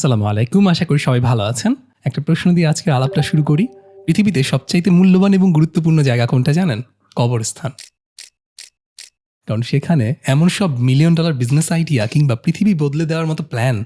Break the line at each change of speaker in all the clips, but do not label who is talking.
সালামু আলাইকুম, আশা করি সবাই ভালো আছেন। একটা প্রশ্ন দিয়ে আজকের আলাপটা শুরু করি। পৃথিবীতে সবচাইতে মূল্যবান এবং গুরুত্বপূর্ণ জায়গা কোনটা জানেন? কবরস্থান। কারণ সেখানে এমন সব মিলিয়ন ডলার বিজনেস আইডিয়া কিংবা পৃথিবী বদলে দেওয়ার মতো প্ল্যান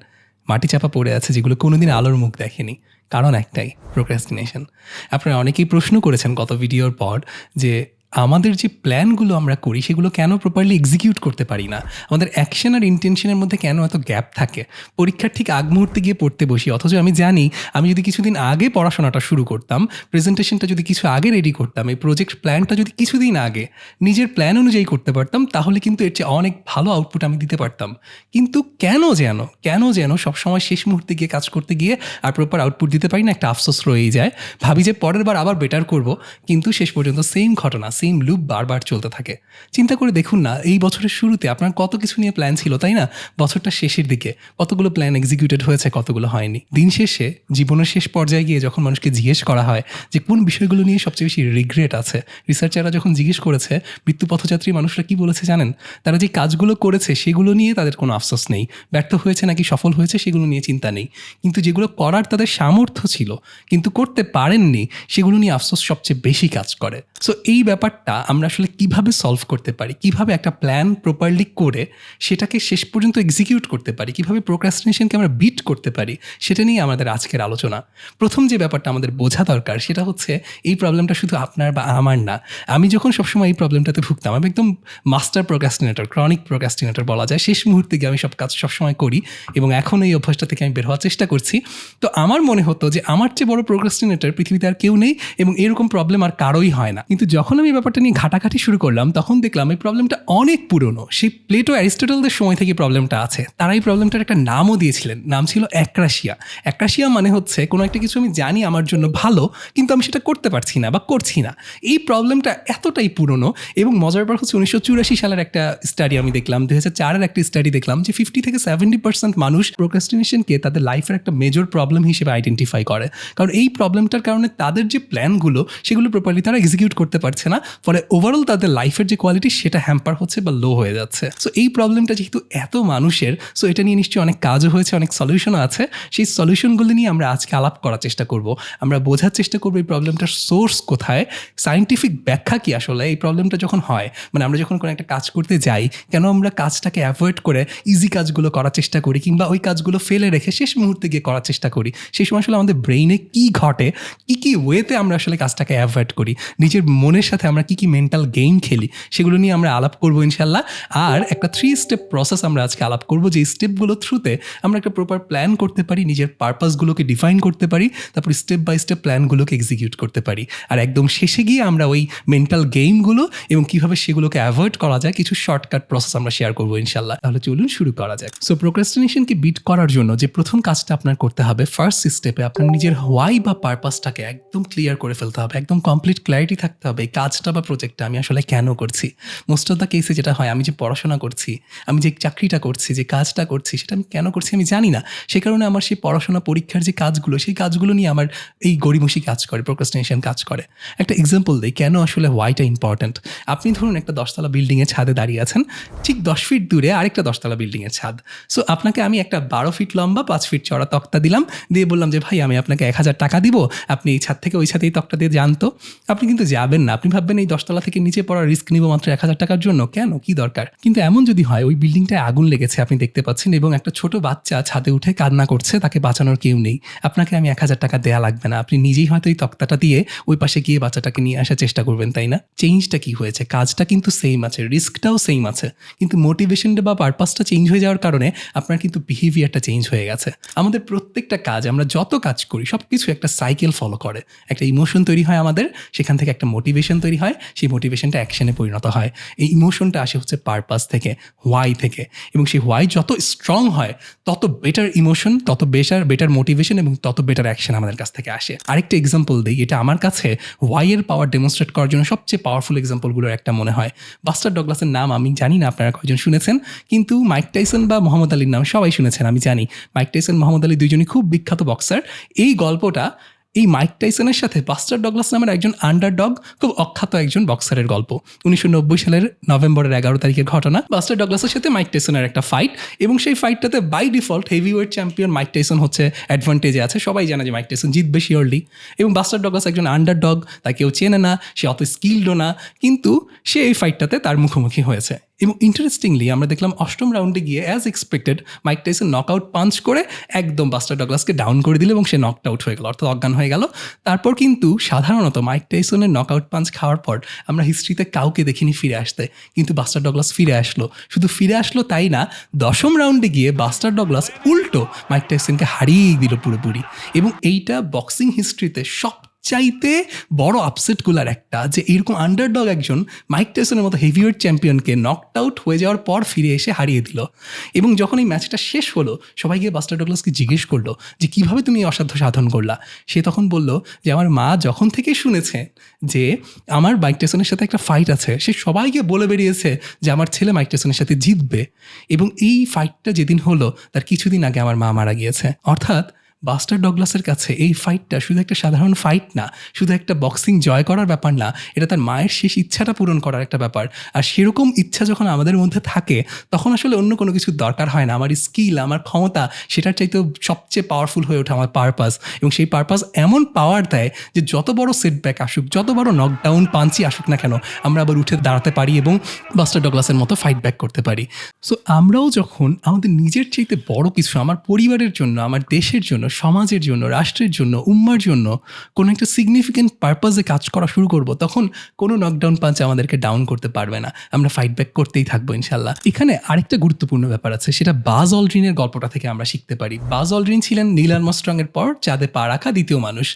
মাটি চাপা পড়ে আছে যেগুলো কোনোদিন আলোর মুখ দেখেনি। কারণ একটাই প্রোক্রাস্টিনেশন আপনারা অনেকেই প্রশ্ন করেছেন গত ভিডিওর পর যে আমাদের যে প্ল্যানগুলো আমরা করি, সেগুলো কেন প্রপারলি এক্সিকিউট করতে পারি না? আমাদের অ্যাকশন আর ইন্টেনশনের মধ্যে কেন এত গ্যাপ থাকে? পরীক্ষার ঠিক আগ মুহূর্তে গিয়ে পড়তে বসি, অথচ আমি জানি, আমি যদি কিছুদিন আগে পড়াশোনাটা শুরু করতাম প্রেজেন্টেশনটা যদি কিছু আগে রেডি করতাম, এই প্রজেক্ট প্ল্যানটা যদি কিছুদিন আগে নিজের প্ল্যান অনুযায়ী করতে পারতাম, তাহলে কিন্তু এর চেয়ে অনেক ভালো আউটপুট আমি দিতে পারতাম। কিন্তু কেন যেন কেন যেন সবসময় শেষ মুহূর্তে গিয়ে কাজ করতে গিয়ে আর প্রপার আউটপুট দিতে পারি না, একটা আফসোস রয়েই যায়। ভাবি যে পরের বার আবার বেটার করব, কিন্তু শেষ পর্যন্ত সেম ঘটনা সেম লুপ বারবার চলতে থাকে। চিন্তা করে দেখুন না, এই বছরের শুরুতে আপনার কত কিছু নিয়ে প্ল্যান ছিল, তাই না? বছরটা শেষের দিকে, কতগুলো প্ল্যান এক্সিকিউটেড হয়েছে, কতগুলো হয়নি। দিন শেষে, জীবনের শেষ পর্যায়ে গিয়ে যখন মানুষকে জিজ্ঞেস করা হয় যে, কোন বিষয়গুলো নিয়ে সবচেয়ে বেশি রিগ্রেট আছে? রিসার্চাররা যখন জিজ্ঞেস করেছে, মৃত্যু পথযাত্রী মানুষরা কি বলেছে জানেন? তারা যে কাজগুলো করেছে, সেগুলো নিয়ে তাদের কোনো আফসোস নেই। ব্যর্থ হয়েছে নাকি সফল হয়েছে, সেগুলো নিয়ে চিন্তা নেই। কিন্তু যেগুলো করার তাদের সামর্থ্য ছিল, কিন্তু করতে পারেননি, সেগুলো নিয়ে আফসোস সবচেয়ে বেশি কাজ করে। সো এই ব্যাপারটা আমরা আসলে কীভাবে সলভ করতে পারি, কীভাবে একটা প্ল্যান প্রপারলি করে সেটাকে শেষ পর্যন্ত এক্সিকিউট করতে পারি, কীভাবে প্রোক্রাস্টিনেশনকে আমরা বিট করতে পারি, সেটা নিয়ে আমাদের আজকের আলোচনা। প্রথম যে ব্যাপারটা আমাদের বোঝা দরকার সেটা হচ্ছে এই প্রবলেমটা শুধু আপনার বা আমার না। আমি যখন সবসময় এই প্রবলেমটাতে ভুগতাম, আমি একদম মাস্টার প্রোক্রাস্টিনেটর ক্রনিক প্রোক্রাস্টিনেটর বলা যায়। শেষ মুহূর্তে গিয়ে আমি সব কাজ সবসময় করি এবং এখন এই অভ্যাসটা থেকে আমি বের হওয়ার চেষ্টা করছি। তো আমার মনে হতো যে আমার চেয়ে বড় প্রোক্রাস্টিনেটর পৃথিবীতে আর কেউ নেই এবং এরকম প্রবলেম আর কারোই হয় না। কিন্তু যখন আমি ব্যাপারটা নিয়ে ঘাটাঘাটি শুরু করলাম, তখন দেখলাম এই প্রবলেমটা অনেক পুরনো। সেই প্লেটো অ্যারিস্টটলদের সময় থেকে প্রবলেমটা আছে। তারা এই প্রবলেমটার একটা নামও দিয়েছিলেন। নাম ছিল অ্যাক্রাশিয়া অ্যাক্রাশিয়া মানে হচ্ছে, কোনো একটা কিছু আমি জানি আমার জন্য ভালো, কিন্তু আমি সেটা করতে পারছি না বা করছি না। এই প্রবলেমটা এতটাই পুরনো এবং মজার ব্যাপার হচ্ছে, উনিশশো চুরাশি সালের একটা স্টাডি আমি দেখলাম, দুই হাজার চারের একটা স্টাডি দেখলাম, যে ফিফটি থেকে সেভেন্টি পার্সেন্ট মানুষ প্রোক্রাস্টিনেশনকে তাদের লাইফের একটা মেজর প্রবলেম হিসেবে আইডেন্টিফাই করে। কারণ এই প্রবলেমটার কারণে তাদের যে প্ল্যানগুলো সেগুলো প্রপারলি তারা এক্সিকিউট করতে পারছে না। ফলে ওভারঅল তাদের লাইফের যে কোয়ালিটি সেটা হ্যাম্পার হচ্ছে বা লো হয়ে যাচ্ছে। সো এই প্রবলেমটা যেহেতু এত মানুষের সো এটা নিয়ে নিশ্চয়ই অনেক কাজও হয়েছে, অনেক সলিউশনও আছে। সেই সলিউশনগুলো নিয়ে আমরা আজকে আলাপ করার চেষ্টা করব। আমরা বোঝার চেষ্টা করব এই প্রবলেমটার সোর্স কোথায়। সাইন্টিফিক ব্যাখ্যা কি আসলে এই প্রবলেমটা যখন হয় মানে আমরা যখন কোনো একটা কাজ করতে যাই, কেন আমরা কাজটাকে অ্যাভয়েড করে ইজি কাজগুলো করার চেষ্টা করি কিংবা ওই কাজগুলো ফেলে রেখে শেষ মুহূর্তে গিয়ে করার চেষ্টা করি? সেই সময় আসলে আমাদের ব্রেইনে কি ঘটে? কি কি ওয়েতে আমরা আসলে কাজটাকে অ্যাভয়েড করি? নিজের মনের সাথে আমরা কি কি মেন্টাল গেম খেলি, সেগুলো নিয়ে আমরা আলাপ করব ইনশাল্লাহ আর একটা থ্রি স্টেপ প্রসেস আমরা আজকে আলাপ করব, যে স্টেপগুলো থ্রুতে আমরা একটা প্রপার প্ল্যান করতে পারি, নিজের পারপাসগুলোকে ডিফাইন করতে পারি, তারপর স্টেপ বাই স্টেপ প্ল্যানগুলোকে এক্সিকিউট করতে পারি। আর একদম শেষে গিয়ে আমরা ওই মেন্টাল গেমগুলো এবং কীভাবে সেগুলোকে অ্যাভয়েড করা যায়, কিছু শর্টকাট প্রসেস আমরা শেয়ার করব ইনশাল্লাহ তাহলে চলুন শুরু করা যাক। সো প্রোক্রাস্টিনেশনকে বিট করার জন্য যে প্রথম কাজটা আপনার করতে হবে ফার্স্ট স্টেপে আপনার নিজের হোয়াই বা পারপাসটাকে একদম ক্লিয়ার করে ফেলতে হবে, একদম কমপ্লিট ক্ল্যারিটি থাকতে হবে, এই কাজটা বা প্রজেক্টটা আমি আসলে কেন করছি? মোস্ট অফ দ্য কেসে যেটা হয়, আমি যে পড়াশোনা করছি, আমি যে চাকরিটা করছি, যে কাজটা করছি, সেটা আমি কেন করছি আমি জানি না। সে কারণে আমার সেই পড়াশোনা পরীক্ষার যে কাজগুলো, সেই কাজগুলো নিয়ে আমার এই গড়িমসি কাজ করে প্রোক্রাস্টিনেশন কাজ করে। একটা এক্সাম্পল দিই, কেন আসলে হোয়াইটা ইম্পর্ট্যান্ট আপনি ধরুন একটা দশতলা বিল্ডিংয়ের ছাদে দাঁড়িয়ে আছেন, ঠিক দশ ফিট দূরে আরেকটা দশতলা বিল্ডিংয়ের ছাদ। সো আপনাকে আমি একটা বারো ফিট লম্বা, পাঁচ ফিট চড়া তক্তা দিলাম, দিয়ে বললাম যে, ভাই, আমি আপনাকে এক হাজার টাকা দিব, আপনি এই ছাদ থেকে ওই ছাদে এই তক্তা দিয়ে জানতো আপনি কিন্তু যাবেন না, আপনি ভাববেন এই দশতলা থেকে নিচে পড়ার রিস্ক নিব মাত্র এক হাজার টাকার জন্য? কেন? কি দরকার? কিন্তু এমন যদি হয়, ওই বিল্ডিংটায় আগুন লেগেছে, আপনি দেখতে পাচ্ছেন, এবং একটা ছোট বাচ্চা ছাদে উঠে কান্না করছে, তাকে বাঁচানোর কেউ নেই। আপনাকে আমি এক হাজার টাকা দেয়া লাগবে না। আপনি নিজেই হয়তো এই তক্তাটা দিয়ে ওই পাশে গিয়ে বাচ্চাটাকে নিয়ে আসার চেষ্টা করবেন, তাই না? চেঞ্জটা কি হয়েছে? কাজটা কিন্তু সেম আছে রিস্কটাও সেম আছে। কিন্তু মোটিভেশনটা বা পারপাসটা চেঞ্জ হয়ে যাওয়ার কারণে আপনার কিন্তু বিহেভিয়ারটা চেঞ্জ হয়ে গেছে। আমাদের প্রত্যেকটা কাজ, আমরা যত কাজ করি সব কিছু একটা সাইকেল ফলো করে। একটা ইমোশন তৈরি হয় আমাদের, সেখান থেকে একটা মোটিভেশন তৈরি হয়। সেই মোটিভেশনটা অ্যাকশনে পরিণত হয়। এই ইমোশনটা আসে হচ্ছে পারপাস থেকে হোয়াই থেকে। এবং সেই হোয়াই যত স্ট্রং হয়, তত বেটার ইমোশন তত বেটার বেটার মোটিভেশন এবং তত বেটার অ্যাকশন আমাদের কাছ থেকে আসে। আরেকটা এক্সাম্পল দিই, এটা আমার কাছে হোয়াইয়ের পাওয়ার ডেমনস্ট্রেট করার জন্য সবচেয়ে পাওয়ারফুল এক্সাম্পলগুলোর একটা মনে হয়। বাস্টার ডগলাসের নাম আমি জানি না, আপনারা কয়জন শুনেছেন, কিন্তু মাইক টাইসন বা মোহাম্মদ আলীর নাম সবাই শুনেছেন, আমি জানি। মাইক টাইসন মোহাম্মদ আলী দুইজনই খুব বিখ্যাত বক্সার এই গল্পটা এই মাইক টাইসনের সাথে বাস্টার ডগলাস নামের একজন আন্ডারডগ খুব অখ্যাত একজন বক্সারের গল্প। উনিশশো নব্বই সালের নভেম্বরের এগারো তারিখের ঘটনা, বাস্টার ডগলাসের সাথে মাইক টাইসনের একটা ফাইট এবং সেই ফাইটটাতে by default heavy weight champion Mike Tyson হচ্ছে অ্যাডভান্টেজে আছে। সবাই জানে যে মাইক টাইসন জিতবে শিওরলি এবং বাস্টার ডগলাস একজন আন্ডারডগ তাকে কেউ চেনে না, সে অত স্কিল্ডও না, কিন্তু সে এই ফাইটটাতে তার মুখোমুখি হয়েছে। এবং ইন্টারেস্টিংলি আমরা দেখলাম অষ্টম রাউন্ডে গিয়ে as expected Mike Tyson knock out punch করে একদম বাস্টার ডগলাসকে ডাউন করে দিল এবং সে নকড আউট হয়ে গেল, অর্থাৎ অজ্ঞান হয়ে গেল। তারপর কিন্তু সাধারণত মাইক টাইসনের নক আউট পাঞ্চ খাওয়ার পর আমরা হিস্ট্রিতে কাউকে দেখিনি ফিরে আসতে, কিন্তু বাস্টার ডগলাস ফিরে আসলো। শুধু ফিরে আসলো তাই না, দশম রাউন্ডে গিয়ে বাস্টার ডগলাস উল্টো মাইক টাইসনকে হারিয়েই দিল পুরোপুরি। এবং এইটা বক্সিং হিস্ট্রিতে সব চাইতে বড় আপসেট আপসেটগুলার একটা, যে এরকম আন্ডারডগ একজন মাইক টাইসনের মতো হেভিওয়েট চ্যাম্পিয়নকে নকড আউট হয়ে যাওয়ার পর ফিরে এসে হারিয়ে দিল। এবং যখন এই ম্যাচটা শেষ হলো, সবাই গিয়ে বাস্টার ডগলাসকে জিজ্ঞেস করল যে, কীভাবে তুমি এই অসাধ্য সাধন করলা? সে তখন বলল যে, আমার মা যখন থেকে শুনেছে যে আমার মাইক টাইসনের সাথে একটা ফাইট আছে, সে সবাইকে বলে বেরিয়েছে যে, আমার ছেলে মাইক টাইসনের সাথে জিতবে। এবং এই ফাইটটা যেদিন হলো, তার কিছুদিন আগে আমার মা মারা গিয়েছে। অর্থাৎ বাস্টার ডগলাসের কাছে এই ফাইটটা শুধু একটা সাধারণ ফাইট না, শুধু একটা বক্সিং জয় করার ব্যাপার না, এটা তার মায়ের শেষ ইচ্ছাটা পূরণ করার একটা ব্যাপার। আর সেরকম ইচ্ছা যখন আমাদের মধ্যে থাকে, তখন আসলে অন্য কোনো কিছু দরকার হয় না। আমার স্কিল আমার ক্ষমতা, সেটার চাইতেও সবচেয়ে পাওয়ারফুল হয়ে ওঠে আমার পারপাস এবং সেই পারপাস এমন পাওয়ার দেয় যে যত বড় সেটব্যাক আসুক, যত বড় নকডাউন পাঞ্চি আসুক না কেন, আমরা আবার উঠে দাঁড়াতে পারি এবং বাস্টার ডগলাসের মতো ফাইট ব্যাক করতে পারি। সো আমরাও যখন আমাদের নিজের চাইতে বড় কিছু, আমার পরিবারের জন্য, আমার দেশের জন্য সমাজের জন্য, রাষ্ট্রের জন্য, উম্মার জন্য কোনো একটা সিগনিফিকেন্ট পারপাসে কাজ করা শুরু করব, তখন কোনো নকডাউন পাঞ্চ আমাদেরকে ডাউন করতে পারবে না। আমরা ফাইট ব্যাক করতেই থাকব ইনশাল্লাহ এখানে আরেকটা গুরুত্বপূর্ণ ব্যাপার আছে, সেটা বাজ অলড্রিনের গল্পটা থেকে আমরা শিখতে পারি। বাজ অলড্রিন ছিলেন নীল আর্মস্ট্রংয়ের পর, চাঁদে পা রাখা দ্বিতীয় মানুষ।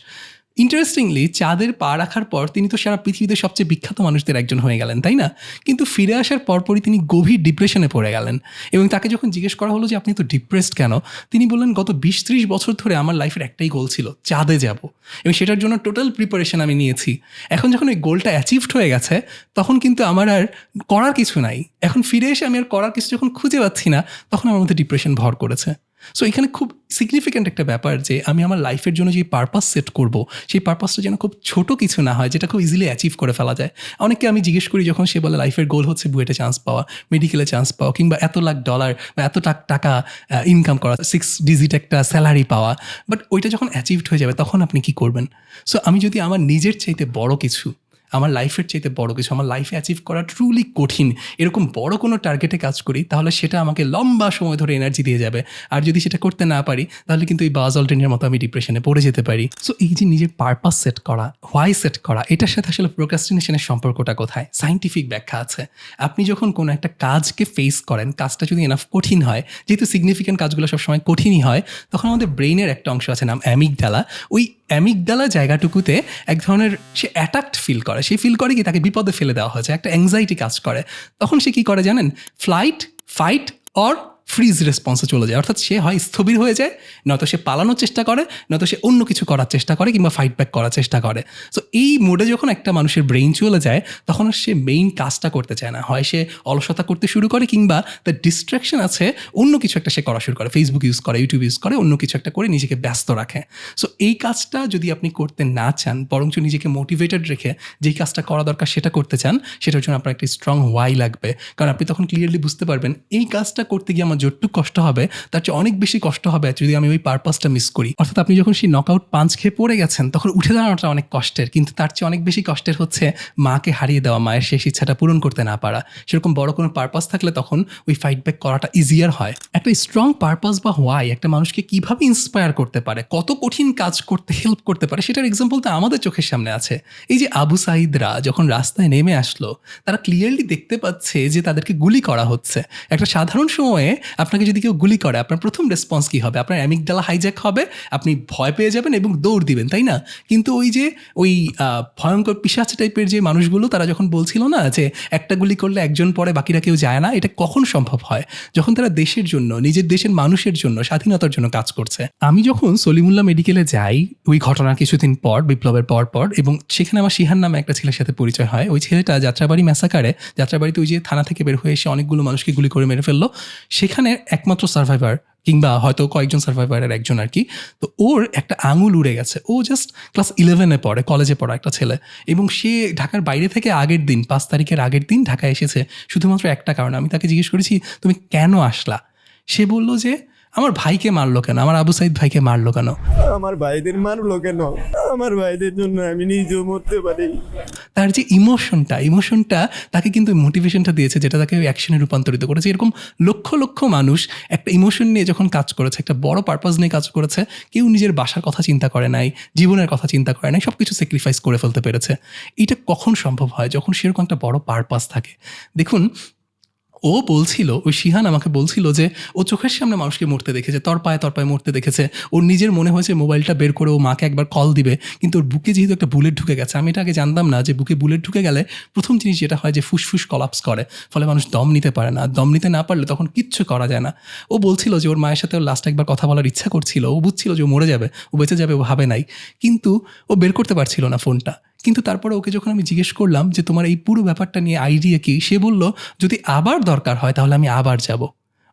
ইন্টারেস্টিংলি চাঁদের পা রাখার পর তিনি তো সারা পৃথিবীতে সবচেয়ে বিখ্যাত মানুষদের একজন হয়ে গেলেন, তাই না? কিন্তু ফিরে আসার পরপরই তিনি গভীর ডিপ্রেশনে পড়ে গেলেন এবং তাকে যখন জিজ্ঞেস করা হলো যে, আপনি তো ডিপ্রেসড কেন? তিনি বললেন, গত বিশ ত্রিশ বছর ধরে আমার লাইফের একটাই গোল ছিল, চাঁদে যাব। এবং সেটার জন্য টোটাল প্রিপারেশন আমি নিয়েছি। এখন যখন ওই গোলটা অ্যাচিভড হয়ে গেছে, তখন কিন্তু আমার আর করার কিছু নাই। এখন ফিরে এসে আমি আর করার কিছু যখন খুঁজে পাচ্ছি না, তখন আমার মধ্যে ডিপ্রেশন ভর করেছে। সো এখানে খুব সিগনিফিক্যান্ট একটা ব্যাপার যে আমি আমার লাইফের জন্য যে পারপাস সেট করব, সেই পারপাসটা যেন খুব ছোট কিছু না হয়, যেটা খুব ইজিলি অ্যাচিভ করে ফেলা যায়। অনেককে আমি জিজ্ঞেস করি যখন সে বলে লাইফের গোল হচ্ছে বুয়েটে চান্স পাওয়া মেডিকেলে চান্স পাওয়া, কিংবা এত লাখ ডলার বা এত লাখ টাকা ইনকাম করা সিক্স ডিজিট একটা স্যালারি পাওয়া। বাট ওইটা যখন অ্যাচিভড হয়ে যাবে, তখন আপনি কি করবেন? সো আমি যদি আমার নিজের চাইতে বড় কিছু আমার লাইফের চাইতে বড় কিছু আমার লাইফে অ্যাচিভ করা ট্রুলি কঠিন। এরকম বড় কোনো টার্গেটে কাজ করি, তাহলে সেটা আমাকে লম্বা সময় ধরে এনার্জি দিয়ে যাবে। আর যদি সেটা করতে না পারি, তাহলে কিন্তু এই বাজ অলটেনের মতো আমি ডিপ্রেশনে পড়ে যেতে পারি। সো এই যে নিজের পারপাস সেট করা হোয়াই সেট করা, এটার সাথে আসলে প্রোকাস্টিনেশনের সম্পর্কটা কোথায়? সাইন্টিফিক ব্যাখ্যা আছে। আপনি যখন কোনো একটা কাজকে ফেস করেন, কাজটা যদি এনাফ কঠিন হয়, যেহেতু সিগনিফিক্যান্ট কাজগুলো সবসময় কঠিনই হয়, তখন আমাদের ব্রেইনের একটা অংশ আছে, নাম অ্যামিকডালা ওই অ্যামিকডালা জায়গাটুকুতে এক ধরনের সে অ্যাটাক্ট ফিল করে। সে ফিল করে কি তাকে বিপদে ফেলে দেওয়া হয়েছে, একটা অ্যাংজাইটি কাজ করে। তখন সে কি করে জানেন? ফ্লাইট ফাইট অর ফ্রিজ রেসপন্সে চলে যায়। অর্থাৎ সে হয় স্থবির হয়ে যায়, নয়তো সে পালানোর চেষ্টা করে, নয়তো সে অন্য কিছু করার চেষ্টা করে কিংবা ফাইট ব্যাক করার চেষ্টা করে। সো এই মোডে যখন একটা মানুষের ব্রেইন চলে যায়, তখন আর সে মেইন কাজটা করতে চায় না। হয় সে অলসতা করতে শুরু করে কিংবা তার ডিস্ট্রাকশন আছে, অন্য কিছু একটা সে করা শুরু করে। ফেসবুক ইউজ করে ইউটিউব ইউজ করে, অন্য কিছু একটা করে নিজেকে ব্যস্ত রাখে। সো এই কাজটা যদি আপনি করতে না চান, বরঞ্চ নিজেকে মোটিভেটেড রেখে যেই কাজটা করা দরকার সেটা করতে চান, সেটার জন্য আপনার একটা স্ট্রং ওয়াই লাগবে। কারণ আপনি তখন ক্লিয়ারলি বুঝতে পারবেন, এই কাজটা করতে গিয়ে আমার যতটুকু কষ্ট হবে, তার চেয়ে অনেক বেশি কষ্ট হবে যদি আমি ওই পারপাসটা মিস করি। অর্থাৎ আপনি যখন সেই নকআউট পাঞ্চ খেয়ে পড়ে গেছেন, তখন উঠে দাঁড়ানোটা অনেক কষ্টের। কিন্তু তার চেয়ে অনেক বেশি কষ্টের হচ্ছে মাকে হারিয়ে দেওয়া, মায়ের শেষ ইচ্ছাটা পূরণ করতে না পারা। সেরকম বড় কোনো পারপাস থাকলে তখন ওই ফাইট ব্যাক করাটা ইজিয়ার হয়। একটা স্ট্রং পারপাস বা হোয়াই একটা মানুষকে কীভাবে ইন্সপায়ার করতে পারে, কত কঠিন কাজ করতে হেল্প করতে পারে, সেটার এক্সাম্পল তো আমাদের চোখের সামনে আছে। এই যে আবু সাইদরা যখন রাস্তায় নেমে আসলো, তারা ক্লিয়ারলি দেখতে পাচ্ছে যে তাদেরকে গুলি করা হচ্ছে। একটা সাধারণ সময়ে আপনাকে যদি কেউ গুলি করে, আপনার প্রথম রেসপন্স কী হবে? আপনার অ্যামিকডালা হাইজ্যাক হবে, আপনি ভয় পেয়ে যাবেন এবং দৌড় দিবেন, তাই না? কিন্তু ওই যে, ওই ভয়ঙ্কর পিসাচ টাইপের যে মানুষগুলো, তারা যখন বলছিল না যে, একটা গুলি করলে একজন পরে বাকিরা কেউ যায় না, এটা কখন সম্ভব হয়? যখন তারা দেশের জন্য, নিজের দেশের মানুষের জন্য, স্বাধীনতার জন্য কাজ করছে। আমি যখন সলিমুল্লাহ মেডিকেলে যাই, ওই ঘটনার কিছুদিন পর, বিপ্লবের পর পর, এবং সেখানে আমার শিহান নামে একটা ছেলের সাথে পরিচয় হয়, ওই ছেলেটা যাত্রাবাড়ি ম্যাসাকারে যাত্রাবাড়িতে ওই যে থানা থেকে বের হয়ে এসে অনেকগুলো মানুষকে গুলি করে মেরে ফেলল। সেখানে একমাত্র সার্ভাইভার কিংবা হয়তো কয়েকজন সার্ভাইভারের একজন আর কি। তো ওর একটা আঙুল উড়ে গেছে। ও জাস্ট ক্লাস ইলেভেনে পড়ে কলেজে পড়া একটা ছেলে। এবং সে ঢাকার বাইরে থেকে আগের দিন, পাঁচ তারিখের আগের দিন ঢাকায় এসেছে। শুধুমাত্র একটা কারণে। আমি তাকে জিজ্ঞেস করেছি, তুমি কেন আসলা? সে বলল যে আমার ভাইকে মারলো কেন? আমার আবু সাইদ ভাইকে মারলো কেন?
আমার ভাইদের মারলো কেন? আমার ভাইদের জন্য আমি নিজেও মরতে পারি।
তার যে ইমোশনটা ইমোশনটা তাকে কিন্তু মোটিভেশনটা দিয়েছে যেটা তাকে অ্যাকশনে রূপান্তরিত করেছে। এরকম লক্ষ লক্ষ মানুষ একটা ইমোশন নিয়ে যখন কাজ করেছে একটা বড় পারপাস নিয়ে কাজ করেছে কেউ নিজের বাসার কথা চিন্তা করে নাই জীবনের কথা চিন্তা করে নাই সব কিছু স্যাক্রিফাইস করে ফেলতে পেরেছে। এটা কখন সম্ভব হয়? যখন সেরকম একটা বড় পারপাস থাকে। দেখুন ও বলছিল ওই শিহান আমাকে বলছিল যে, ও চোখের সামনে মানুষকে মরতে দেখেছে তর পায়ে তর পায়ে মরতে দেখেছে। ওর নিজের মনে হয়েছে মোবাইলটা বের করে ও মাকে একবার কল দিবে, কিন্তু ওর বুকে যেহেতু একটা বুলেট ঢুকে গেছে, আমি এটা আগে জানতাম না যে বুকে বুলেট ঢুকে গেলে প্রথম জিনিস যেটা হয় যে ফুসফুস কলাপস করে, ফলে মানুষ দম নিতে পারে না। দম নিতে না পারলে তখন কিচ্ছু করা যায় না। ও বলছিল যে ওর মায়ের সাথে ওর লাস্ট একবার কথা বলার ইচ্ছা করছিল, ও বুঝছিল যে ও মরে যাবে, ও বেঁচে যাবে, ও ভাবে নাই, কিন্তু ও বের করতে পারছিল না ফোনটা কিন্তু তারপরে ওকে যখন আমি জিজ্ঞেস করলাম যে, তোমার এই পুরো ব্যাপারটা নিয়ে আইডিয়া কি? সে বলল, যদি আবার দরকার হয় তাহলে আমি আবার যাব।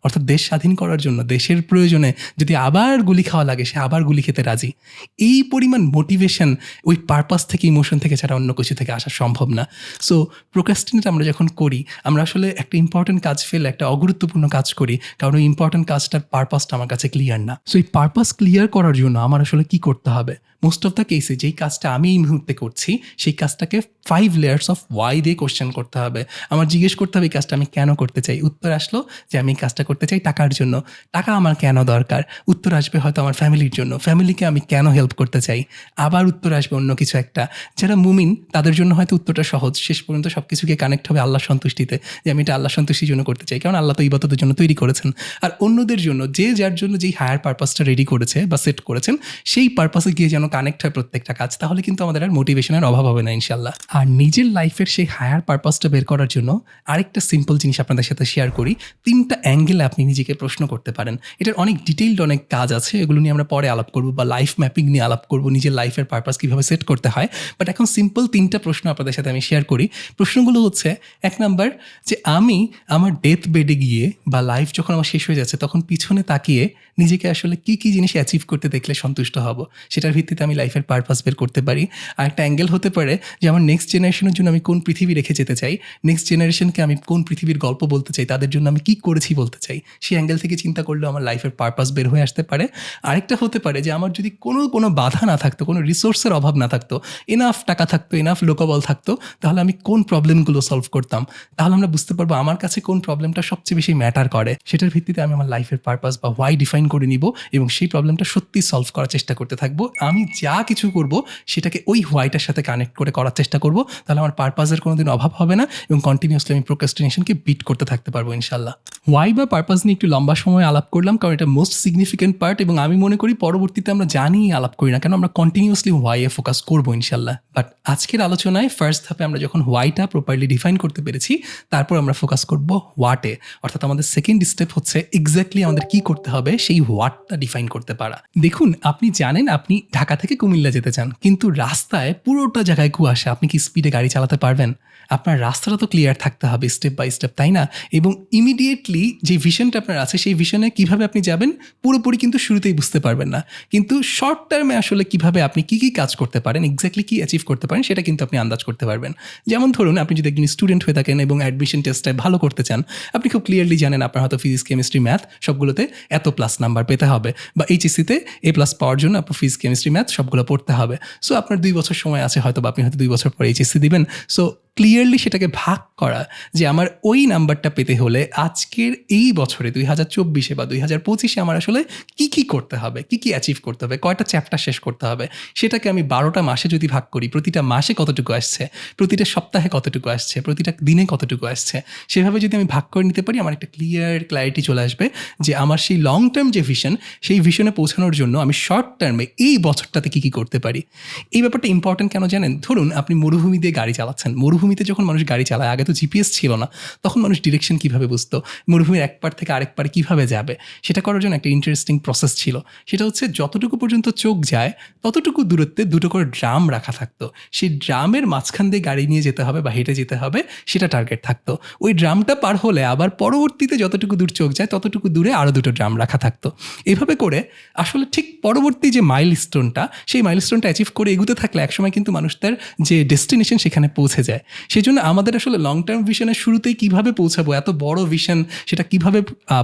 অর্থাৎ দেশ স্বাধীন করার জন্য, দেশের প্রয়োজনে যদি আবার গুলি খাওয়া লাগে, সে আবার গুলি খেতে রাজি। এই পরিমাণ মোটিভেশন ওই পারপাস থেকে ইমোশন থেকে ছাড়া অন্য কিছু থেকে আসা সম্ভব না। সো প্রোকাস্টিনেট আমরা যখন করি, আমরা আসলে একটা ইম্পর্টেন্ট কাজ ফেলে একটা অগুরুত্বপূর্ণ কাজ করি, কারণ ওই ইম্পর্টেন্ট কাজটার পারপাসটা আমার কাছে ক্লিয়ার না। সো এই পারপাস ক্লিয়ার করার জন্য আমার আসলে কি করতে হবে? মোস্ট অফ দ্য কেসে যেই কাজটা আমি এই মুহূর্তে করছি, সেই কাজটাকে ফাইভ লেয়ার্স অফ ওয়াই দিয়ে কোশ্চেন করতে হবে। আমার জিজ্ঞেস করতে হবে, এই কাজটা আমি কেন করতে চাই? উত্তর আসলো যে, আমি কাজটা করতে চাই টাকার জন্য। টাকা আমার কেন দরকার? উত্তর আসবে হয়তো আমার ফ্যামিলির জন্য। ফ্যামিলিকে আমি কেন হেল্প করতে চাই? আবার উত্তর আসবে অন্য কিছু একটা। যারা মুমিন, তাদের জন্য হয়তো উত্তরটা সহজ। শেষ পর্যন্ত সব কিছুকে কানেক্ট হবে আল্লাহ সন্তুষ্টিতে, যে আমি এটা আল্লাহ সন্তুষ্টির জন্য করতে চাই। কারণ আল্লাহ তো ইবাদতের জন্য তৈরি করেছেন। আর অন্যদের জন্য, যে যার জন্য যেই হায়ার পারপাসটা রেডি করেছে বা সেট করেছেন, সেই পারপাসে গিয়ে যেন কানেক্ট হয় প্রত্যেকটা কাজ, তাহলে কিন্তু আমাদের আর মোটিভেশনের অভাব হবে না ইনশাল্লাহ আর নিজের লাইফের সেই হায়ার পারপাসটা বের করার জন্য আরেকটা সিম্পল জিনিস আপনাদের সাথে শেয়ার করি। তিনটা অ্যাঙ্গেলে আপনি নিজেকে প্রশ্ন করতে পারেন। এটার অনেক ডিটেইলড অনেক কাজ আছে, এগুলো নিয়ে আমরা পরে আলাপ করব বা লাইফ ম্যাপিং নিয়ে আলাপ করব, নিজের লাইফের পারপাস কীভাবে সেট করতে হয়। বাট এখন সিম্পল তিনটা প্রশ্ন আপনাদের সাথে আমি শেয়ার করি। প্রশ্নগুলো হচ্ছে, এক নাম্বার যে আমি আমার ডেথ বেডে গিয়ে বা লাইফ যখন আমার শেষ হয়ে যাচ্ছে, তখন পিছনে তাকিয়ে নিজেকে আসলে কি কি জিনিস অ্যাচিভ করতে দেখলে সন্তুষ্ট হব? সেটার ভিত্তিতে আমি লাইফের পারপাস বের করতে পারি। আর একটা অ্যাঙ্গেল হতে পারে যে আমার নেক্সট জেনারেশনের জন্য আমি কোন পৃথিবী রেখে যেতে চাই নেক্সট জেনারেশনকে আমি কোন পৃথিবীর গল্প বলতে চাই, তাদের জন্য আমি কি করেছি বলতে চাই, সেই অ্যাঙ্গেল থেকে চিন্তা করলেও আমার লাইফের পারপাস বের হয়ে আসতে পারে। আরেকটা হতে পারে যে আমার যদি কোনো কোনো বাধা না থাকতো, কোনো রিসোর্সের অভাব না থাকতো এনাফ টাকা থাকতো এনাফ লোকবল থাকতো, তাহলে আমি কোন প্রবলেমগুলো সলভ করতাম? তাহলে আমরা বুঝতে পারব আমার কাছে কোন প্রবলেমটা সবচেয়ে বেশি ম্যাটার করে। সেটার ভিত্তিতে আমি আমার লাইফের পারপাস বা হোয়াই ডিফাইন করে নিব এবং সেই প্রবলেমটা সত্যি সলভ করার চেষ্টা করতে থাকব। আমি যা কিছু করব, সেটাকে ওই হোয়াইটার সাথে কানেক্ট করে করার চেষ্টা করব। তাহলে আমার পারপাসের কোনোদিন অভাব হবে না এবং কন্টিনিউসলি আমি প্রোকাস্টিনেশনকে বিট করতে থাকতে পারব ইনশাল্লাহ হোয়াই বা পারপাস নিয়ে একটু লম্বা সময় আলাপ করলাম, কারণ এটা মোস্ট সিগনিফিকেন্ট পার্ট এবং আমি মনে করি পরবর্তীতে আমরা জানি আলাপ করি না, কেন আমরা কন্টিনিউসলি হোয়াইয়ে ফোকাস করব ইনশাল্লাহ বাট আজকের আলোচনায় ফার্স্ট ধাপে আমরা যখন হোয়াইটা প্রপারলি ডিফাইন করতে পেরেছি, তারপর আমরা ফোকাস করব হোয়াটে অর্থাৎ আমাদের সেকেন্ড স্টেপ হচ্ছে এক্স্যাক্টলি আমাদের কি করতে হবে, সেই হোয়াটটা ডিফাইন করতে পারা। দেখুন, আপনি জানেন, আপনি ঢাকা থেকে কুমিল্লা যেতে চান, কিন্তু রাস্তায় পুরোটা জায়গায় কুয়াশা, আপনি কি স্পিডে গাড়ি চালাতে পারবেন? আপনার রাস্তাটা তো ক্লিয়ার থাকতে হবে স্টেপ বাই স্টেপ তাই না? এবং ইমিডিয়েটলি যে ভিশনটা আপনার আছে, সেই ভিশনে কীভাবে আপনি যাবেন, পুরোপুরি কিন্তু শুরুতেই বুঝতে পারবেন না। কিন্তু শর্ট টার্মে আসলে কীভাবে আপনি কি কি কাজ করতে পারেন এক্স্যাক্টলি কি অ্যাচিভ করতে পারেন, সেটা কিন্তু আপনি আন্দাজ করতে পারবেন। যেমন ধরুন, আপনি যদি একজন স্টুডেন্ট হয়ে থাকেন এবং অ্যাডমিশন টেস্টটায় ভালো করতে চান, আপনি খুব ক্লিয়ারলি জানেন আপনার হয়তো ফিজিক্স কেমিস্ট্রি ম্যাথ সবগুলোতে এত প্লাস নাম্বার পেতে হবে। বা এইচএসসিতে এ প্লাস পাওয়ার জন্য আপনার ফিজিক্স কেমিস্ট্রি ম্যাথ সবগুলো পড়তে হবে। সো আপনার দুই বছর সময় আছে হয়তো বা আপনি হয়তো দুই বছর পরে এইচএসসি দিবেন। সো ক্লিয়ারলি সেটাকে ভাগ করা যে আমার ওই নাম্বারটা পেতে হলে আজকের এই বছরে দুই হাজার চব্বিশে বা দুই হাজার পঁচিশে আমার আসলে কি কি করতে হবে, কি কি অ্যাচিভ করতে হবে, কয়টা চ্যাপ্টার শেষ করতে হবে, সেটাকে আমি বারোটা মাসে যদি ভাগ করি, প্রতিটা মাসে কতটুকু আসছে, প্রতিটা সপ্তাহে কতটুকু আসছে, প্রতিটা দিনে কতটুকু আসছে, সেভাবে যদি আমি ভাগ করে নিতে পারি, আমার একটা ক্লিয়ার ক্ল্যারিটি চলে আসবে যে আমার সেই লং টার্ম যে ভিশন সেই ভিশনে পৌঁছানোর জন্য আমি শর্ট টার্মে এই বছরটাতে কী কী করতে পারি? এই ব্যাপারটা ইম্পর্টেন্ট কেন জানেন? ধরুন আপনি মরুভূমি দিয়ে গাড়ি চালাচ্ছেন। মরুভূমিতে যখন মানুষ গাড়ি চালায়, আগে তো জিপিএস ছিল না। তখন মানুষ ডিরেকশন কীভাবে বুঝতো? মরুভূমির এক পার থেকে আরেক পারে কীভাবে যাবে? সেটা করার জন্য একটা ইন্টারেস্টিং প্রসেস ছিল। সেটা হচ্ছে যতটুকু পর্যন্ত চোখ যায়, ততটুকু দূরত্বে দুটো করে ড্রাম রাখা থাকতো। সেই ড্রামের মাঝখান দিয়ে গাড়ি নিয়ে যেতে হবে বা হেঁটে যেতে হবে, সেটা টার্গেট থাকতো। ওই ড্রামটা পার হলে আবার পরবর্তীতে যতটুকু দূর চোখ যায়, ততটুকু দূরে আরও দুটো ড্রাম রাখা থাকতো। এভাবে করে আসলে ঠিক পরবর্তী যে মাইল স্টোনটা সেই মাইল স্টোনটা অ্যাচিভ করে এগুতে থাকলে একসময় কিন্তু মানুষ তার যে ডেস্টিনেশন সেখানে পৌঁছে যায়। সেই জন্য আমাদের আসলে লং টার্ম ভিশনের শুরুতেই কীভাবে পৌঁছাবো, এত বড় ভিশন সেটা কীভাবে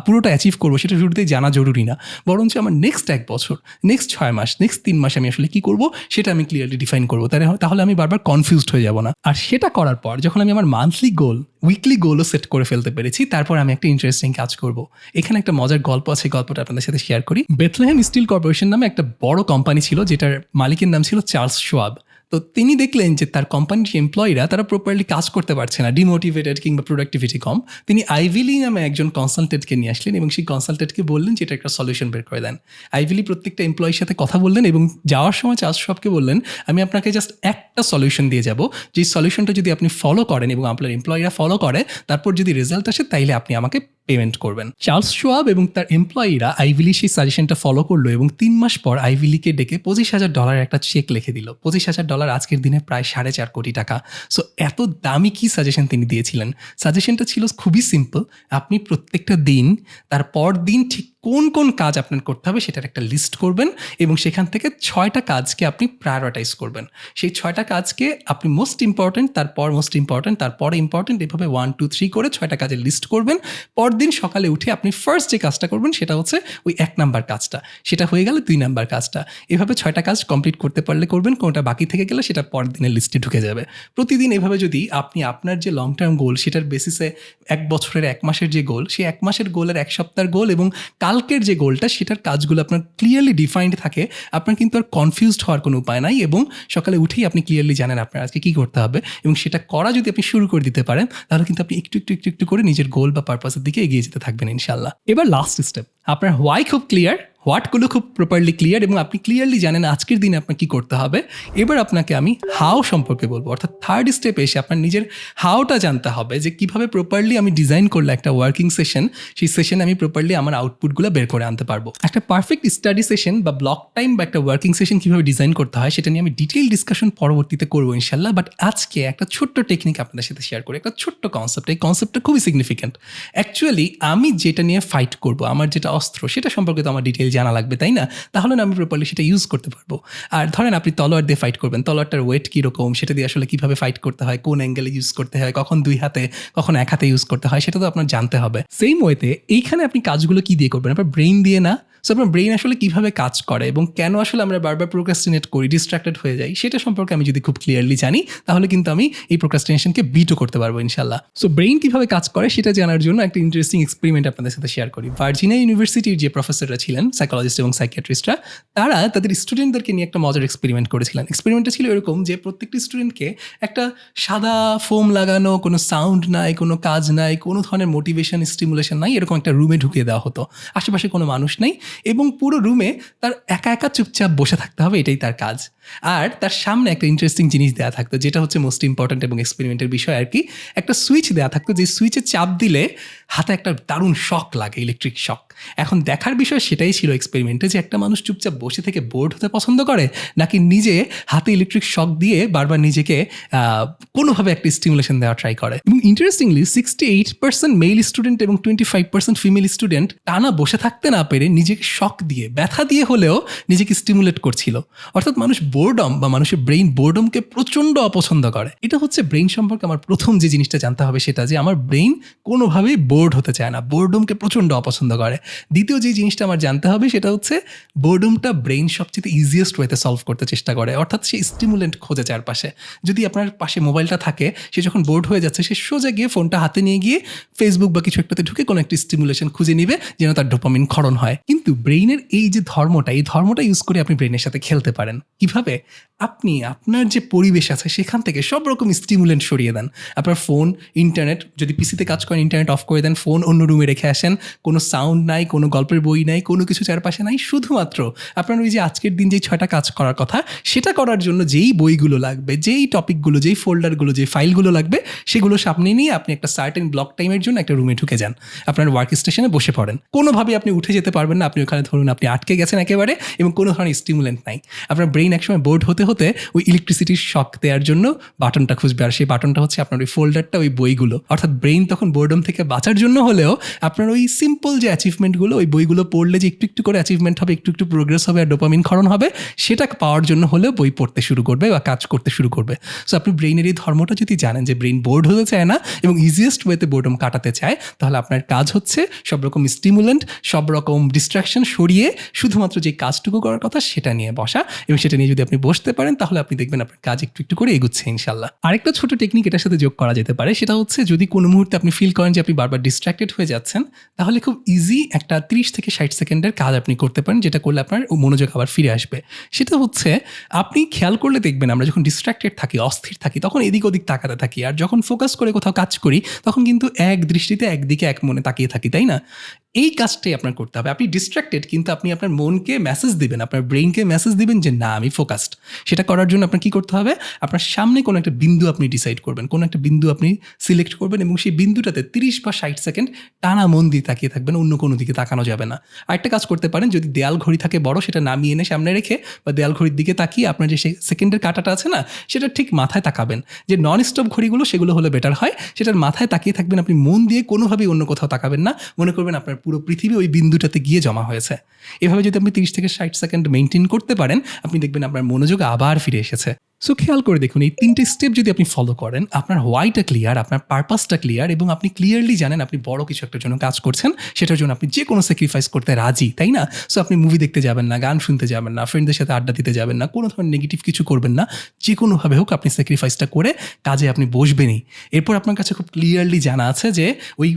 পুরোটা অ্যাচিভ করব সেটা শুরুতেই জানা জরুরি না। বরঞ্চ আমার নেক্সট এক বছর নেক্সট ছয় মাস নেক্সট তিন মাস আমি আসলে কি করব সেটা আমি ক্লিয়ারলি ডিফাইন করব। তাহলে আমি বারবার কনফিউজড হয়ে যাব না। আর সেটা করার পর যখন আমি আমার মান্থলি গোল উইকলি গোলও সেট করে ফেলতে পেরেছি, তারপর আমি একটা ইন্টারেস্টিং কাজ করব। এখানে একটা মজার গল্প আছে, গল্পটা আপনাদের সাথে শেয়ার করি। বেথলেহেম স্টিল কর্পোরেশন নামে একটা বড় কোম্পানি ছিল যেটার মালিকের নাম ছিল চার্লস শোয়াব তো তিনি দেখলেন যে তার কোম্পানির এমপ্লয়িরা তারা প্রপারলি কাজ করতে পারছে না ডিমোটিভেটেড কিংবা প্রোডাক্টিভিটি কম। তিনি আইভিলি নামে একজন কনসালটেন্টকে নিয়ে আসলেন এবং সেই কনসালটেন্টকে বললেন যে এটা একটা সলিউশন বের করে দেন। আইভিলি প্রত্যেকটা এমপ্লয়ির সাথে কথা বললেন এবং যাওয়ার সময় চার্লস সবকে বললেন, আমি আপনাকে জাস্ট একটা সলিউশন দিয়ে যাব। যে সলিউশনটা যদি আপনি ফলো করেন এবং আপনার এমপ্লয়িরা ফলো করে, তারপর যদি রেজাল্ট আসে, তাইলে আপনি আমাকে পেমেন্ট করবেন। চার্লস শোয়াব এবং তার এমপ্লয়িরা আইভিলি সেই সাজেশনটা ফলো করল এবং তিন মাস পর আইভিলিকে ডেকে পঁচিশ হাজার ডলারের একটা চেক লিখে দিল। পঁচিশ হাজার ডলার আজকের দিনে প্রায় সাড়ে চার কোটি টাকা। সো এত দামি কি সাজেশন তিনি দিয়েছিলেন? সাজেশনটা ছিল খুবই সিম্পল আপনি প্রত্যেকটা দিন, তার পর দিন ঠিক কোন কোন কাজ আপনার করতে হবে সেটার একটা লিস্ট করবেন এবং সেখান থেকে ছয়টা কাজকে আপনি প্রায়োরিটাইজ করবেন। সেই ছয়টা কাজকে আপনি মোস্ট ইম্পর্ট্যান্ট তারপর মোস্ট ইম্পর্ট্যান্ট তারপরে ইম্পর্ট্যান্ট এভাবে ওয়ান টু থ্রি করে ছয়টা কাজের লিস্ট করবেন। পরদিন সকালে উঠে আপনি ফার্স্ট যে কাজটা করবেন সেটা হচ্ছে ওই এক নাম্বার কাজটা। সেটা হয়ে গেলে দুই নাম্বার কাজটা। এভাবে ছয়টা কাজ কমপ্লিট করতে পারলে করবেন, কোনটা বাকি থেকে গেলে সেটা পরের দিনের লিস্টে ঢুকে যাবে। প্রতিদিন এভাবে যদি আপনি আপনার যে লং টার্ম গোল সেটার বেসিসে এক বছরের, এক মাসের যে গোল সেই এক মাসের গোলের এক সপ্তাহের গোল এবং কালকের যে গোলটা সেটার কাজগুলো আপনার ক্লিয়ারলি ডিফাইন্ড থাকে, আপনার কিন্তু আর কনফিউজড হওয়ার কোনো উপায় নাই এবং সকালে উঠেই আপনি ক্লিয়ারলি জানেন আপনার আজকে কী করতে হবে এবং সেটা করা যদি আপনি শুরু করে দিতে পারেন, তাহলে কিন্তু আপনি একটু একটু একটু একটু করে নিজের গোল বা পারপাসের দিকে এগিয়ে যেতে থাকবেন ইনশাল্লাহ এবার লাস্ট স্টেপ আপনার হোয়াই খুব ক্লিয়ার হোয়াটগুলো খুব প্রপারলি ক্লিয়ার এবং আপনি ক্লিয়ারলি জানেন আজকের দিনে আপনার কী করতে হবে। এবার আপনাকে আমি হাও সম্পর্কে বলব। অর্থাৎ থার্ড স্টেপে এসে আপনার নিজের হাওটা জানতে হবে যে কীভাবে প্রপারলি আমি ডিজাইন করলে একটা ওয়ার্কিং সেশন সেই সেশনে আমি প্রপারলি আমার আউটপুটগুলো বের করে আনতে পারব। একটা পারফেক্ট স্টাডি সেশন বা ব্লক টাইম বা একটা ওয়ার্কিং সেশন কীভাবে ডিজাইন করতে হয় সেটা নিয়ে আমি ডিটেল ডিসকাশন পরবর্তীতে করব ইনশাল্লাহ। বাট আজকে একটা ছোট্ট টেকনিক আপনাদের সাথে শেয়ার করি, একটা ছোট্ট কনসেপ্ট এই কনসেপ্টটা খুবই সিগনিফিক্যান্ট অ্যাকচুয়ালি আমি যেটা নিয়ে ফাইট করব, আমার যেটা অস্ত্র, সেটা সম্পর্কে তো আমার ডিটেল জানা লাগবে, তাই না? তাহলে আমি প্রপারলি সেটা ইউজ করতে পারব। আর ধরেন আপনি তলোয়ার দিয়ে ফাইট করবেন, তলোয়ারটার ওয়েট কীরকম, সেটা দিয়ে আসলে কীভাবে ফাইট করতে হয়, কোন অ্যাঙ্গেলে ইউজ করতে হয়, কখন দুই হাতে, কখন এক হাতে ইউজ করতে হয়, সেটা তো আপনার জানতে হবে। সেম ওয়েতে এইখানে আপনি কাজগুলো কি দিয়ে করবেন? আপনার ব্রেইন দিয়ে না? সো আপনার ব্রেইন আসলে কীভাবে কাজ করে এবং কেন আসলে আমরা বারবার প্রোক্রাস্টিনেট করি ডিস্ট্রাক্টেড হয়ে যাই, সেটা সম্পর্কে আমি যদি খুব ক্লিয়ারলি জানি, তাহলে কিন্তু আমি এই প্রোক্রাস্টিনেশনকে বিটও করতে পারব ইনশাল্লাহ সো ব্রেইন কীভাবে কাজ করে, সেটা জানার জন্য একটা ইন্টারেস্টিং এক্সপেরিমেন্ট আপনাদের সাথে শেয়ার করি। ভার্জিনিয়া ইউনিভার্সিটির যে প্রফেসররা ছিলেন সাইকোলজিস্ট এবং সাইকিয়াট্রিস্টরা তারা তাদের স্টুডেন্টদেরকে নিয়ে একটা মজার এক্সপেরিমেন্ট করেছিলেন। এক্সপেরিমেন্টটা ছিল এরকম যে, প্রত্যেকটি স্টুডেন্টকে একটা সাদা ফোম লাগানো, কোনো সাউন্ড নাই, কোনো কাজ নাই, কোনো ধরনের মোটিভেশন স্টিমুলেশন নাই, এরকম একটা রুমে ঢুকিয়ে দেওয়া হতো। আশেপাশে কোনো মানুষ নেই এবং পুরো রুমে তার একা একা চুপচাপ বসে থাকতে হবে, এটাই তার কাজ। আর তার সামনে একটা ইন্টারেস্টিং জিনিস দেওয়া থাকতো, যেটা হচ্ছে মোস্ট ইম্পর্ট্যান্ট এবং এক্সপেরিমেন্টের বিষয় আর কি। একটা সুইচ দেওয়া থাকতো, যে সুইচে চাপ দিলে হাতে একটা দারুণ শক লাগে ইলেকট্রিক শক এখন দেখার বিষয় সেটাই ছিল এক্সপেরিমেন্টে যে একটা মানুষ চুপচাপ বসে থেকে বোর্ড হতে পছন্দ করে, নাকি নিজে হাতে ইলেকট্রিক শক দিয়ে বারবার নিজেকে কোনোভাবে একটা স্টিমুলেশন দেওয়া ট্রাই করে। এবং interestingly sixty eight percent male student এবং twenty five percent female student টানা বসে থাকতে না পেরে নিজেকে শক দিয়ে, ব্যথা দিয়ে হলেও নিজেকে স্টিমুলেট করছিল। অর্থাৎ মানুষ বোর্ডম বা মানুষের ব্রেইন বোর্ডমকে প্রচণ্ড অপছন্দ করে। এটা হচ্ছে ব্রেইন সম্পর্কে আমার প্রথম যে জিনিসটা জানতে হবে সেটা যে আমার ব্রেইন কোনোভাবেই বোর্ড হতে চায় না। বোর্ডমকে প্রচণ্ড অপছন্দ করে। দ্বিতীয় যে জিনিসটা আমার জানতে হবে সেটা হচ্ছে বোর্ডমটা ব্রেইন সবচেয়ে ইজিয়েস্ট ওয়েতে সলভ করতে চেষ্টা করে। অর্থাৎ সে স্টিমুলেন্ট খোঁজে চারপাশে। যদি আপনার পাশে মোবাইলটা থাকে, সে যখন বোর্ড হয়ে যাচ্ছে, সে সোজা গিয়ে ফোনটা হাতে নিয়ে গিয়ে ফেসবুক বা কিছু একটাতে ঢুকে কোনো একটা স্টিমুলেশন খুঁজে নিবে, যেন তার ডোপামিন ক্ষরণ হয়। কিন্তু ব্রেইনের এই যে ধর্মটা, এই ধর্মটা ইউজ করে আপনি ব্রেইনের সাথে খেলতে পারেন। কীভাবে? হবে, আপনি, আপনার যে পরিবেশ আছে সেখান থেকে সব রকম স্টিমুলেন্ট সরিয়ে দেন। আপনার ফোন ইন্টারনেট যদি পিসিতে কাজ করেন ইন্টারনেট অফ করে দেন ফোন অন্য রুমে রেখে আসেন, কোনো সাউন্ড নাই, কোনো গল্পের বই নাই, কোনো কিছু চারপাশে নাই, শুধুমাত্র আপনার ওই যে আজকের দিন যেই ছয়টা কাজ করার কথা, সেটা করার জন্য যেই বইগুলো লাগবে, যেই টপিকগুলো যেই ফোল্ডারগুলো যেই ফাইলগুলো লাগবে, সেগুলো সামনে নিয়ে আপনি একটা সার্টেন ব্লক টাইমের জন্য একটা রুমে ঢুকে যান। আপনার ওয়ার্ক স্টেশনে বসে পড়েন। কোনোভাবে আপনি উঠে যেতে পারবেন না, আপনি ওখানে ধরুন আপনি আটকে গেছেন একেবারে এবং কোনো ধরনের স্টিমুলেন্ট নাই। আপনার ব্রেইন একসময় বোর্ড হতে হতে ওই ইলেকট্রিসিটির শক দেওয়ার জন্য বাটনটা খুঁজবে। আর সেই বাটনটা হচ্ছে আপনার ওই ফোল্ডারটা ওই বইগুলো। অর্থাৎ ব্রেইন তখন বোর্ডম থেকে বাঁচার জন্য হলেও আপনার ওই সিম্পল যে অ্যাচিভমেন্টগুলো ওই বইগুলো পড়লে যে একটু একটু করে অ্যাচিভমেন্ট হবে, একটু একটু প্রোগ্রেস হবে, আর ডোপামিন ক্ষরণ হবে, সেটা পাওয়ার জন্য হলেও বই পড়তে শুরু করবে বা কাজ করতে শুরু করবে। সো আপনি ব্রেইনের এই ধর্মটা যদি জানেন যে ব্রেইন বোর্ড হতে চায় না এবং ইজিয়েস্ট ওয়েতে বোর্ডম কাটাতে চায়, তাহলে আপনার কাজ হচ্ছে সব রকম স্টিমুলেন্ট সব রকম ডিস্ট্রাকশন সরিয়ে শুধুমাত্র যে কাজটুকু করার কথা সেটা নিয়ে বসা এবং সেটা নিয়ে যদি আপনি বসতে পারেন, তাহলে আপনি দেখবেন আপনার কাজ একটু একটু করে এগুচ্ছে ইনশাল্লাহ। আরেকটা ছোট টেকনিক এটার সাথে যোগ করা যেতে পারে, সেটা হচ্ছে যদি কোনো মুহূর্তে আপনি ফিল করেন যে আপনি বারবার ডিস্ট্রাক্টেড হয়ে যাচ্ছেন, তাহলে খুব ইজি একটা ত্রিশ থেকে ষাট সেকেন্ডের কাজ আপনি করতে পারেন, যেটা করলে আপনার মনোযোগ আবার ফিরে আসবে। সেটা হচ্ছে, আপনি খেয়াল করলে দেখবেন আমরা যখন ডিস্ট্রাক্টেড থাকি, অস্থির থাকি, তখন এদিক ওদিক তাকাতে থাকি, আর যখন ফোকাস করে কোথাও কাজ করি, তখন কিন্তু এক দৃষ্টিতে একদিকে এক মনে তাকিয়ে থাকি, তাই না? এই কাজটাই আপনার করতে হবে। আপনি ডিস্ট্রাক্টেড কিন্তু আপনি আপনার মনকে মেসেজ দিবেন, আপনার ব্রেইনকে মেসেজ দিবেন যে, না, আমি ফোকাসড সেটা করার জন্য আপনার কী করতে হবে? আপনার সামনে কোনো একটা বিন্দু আপনি ডিসাইড করবেন। কোনো একটা বিন্দু আপনি সিলেক্ট করবেন এবং সেই বিন্দুটাতে তিরিশ বা ষাট সেকেন্ড টানা মন দিয়ে তাকিয়ে থাকবেন, অন্য কোনো দিকে তাকানো যাবে না। আরেকটা কাজ করতে পারেন, যদি দেয়াল ঘড়ি থাকে বড়, সেটা নামিয়ে এনে সামনে রেখে বা দেয়াল ঘড়ির দিকে তাকিয়ে আপনার যে সেকেন্ডের কাটাটা আছে না, সেটা ঠিক মাথায় তাকাবেন। যে নন স্টপ ঘড়িগুলো, সেগুলো হলে বেটার হয়। সেটার মাথায় তাকিয়ে থাকবেন, আপনি মন দিয়ে কোনোভাবেই অন্য কোথাও তাকাবেন না। মনে করবেন আপনার পুরো পৃথিবী ওই বিন্দুটাতে গিয়ে জমা হয়েছে। এভাবে যদি আপনি তিরিশ থেকে ষাট সেকেন্ড মেনটেন করতে পারেন, আপনি দেখবেন আপনার মনোযোগ আবার ফিরে এসেছে। সো খেয়াল করে দেখুন, এই তিনটে স্টেপ যদি আপনি ফলো করেন, আপনার হোয়াইটা ক্লিয়ার আপনার পারপাসটা ক্লিয়ার এবং আপনি ক্লিয়ারলি জানেন আপনি বড় কিছু একটার জন্য কাজ করছেন, সেটার জন্য আপনি যে কোনো স্যাক্রিফাইস করতে রাজি, তাই না? সো আপনি মুভি দেখতে যাবেন না, গান শুনতে যাবেন না ফ্রেন্ডদের সাথে আড্ডা দিতে যাবেন না, কোনো ধরনের নেগেটিভ কিছু করবেন না, যে কোনোভাবে হোক আপনি স্যাক্রিফাইসটা করে কাজে আপনি বসবেনই। এরপর আপনার কাছে খুব ক্লিয়ারলি জানা আছে যে ওই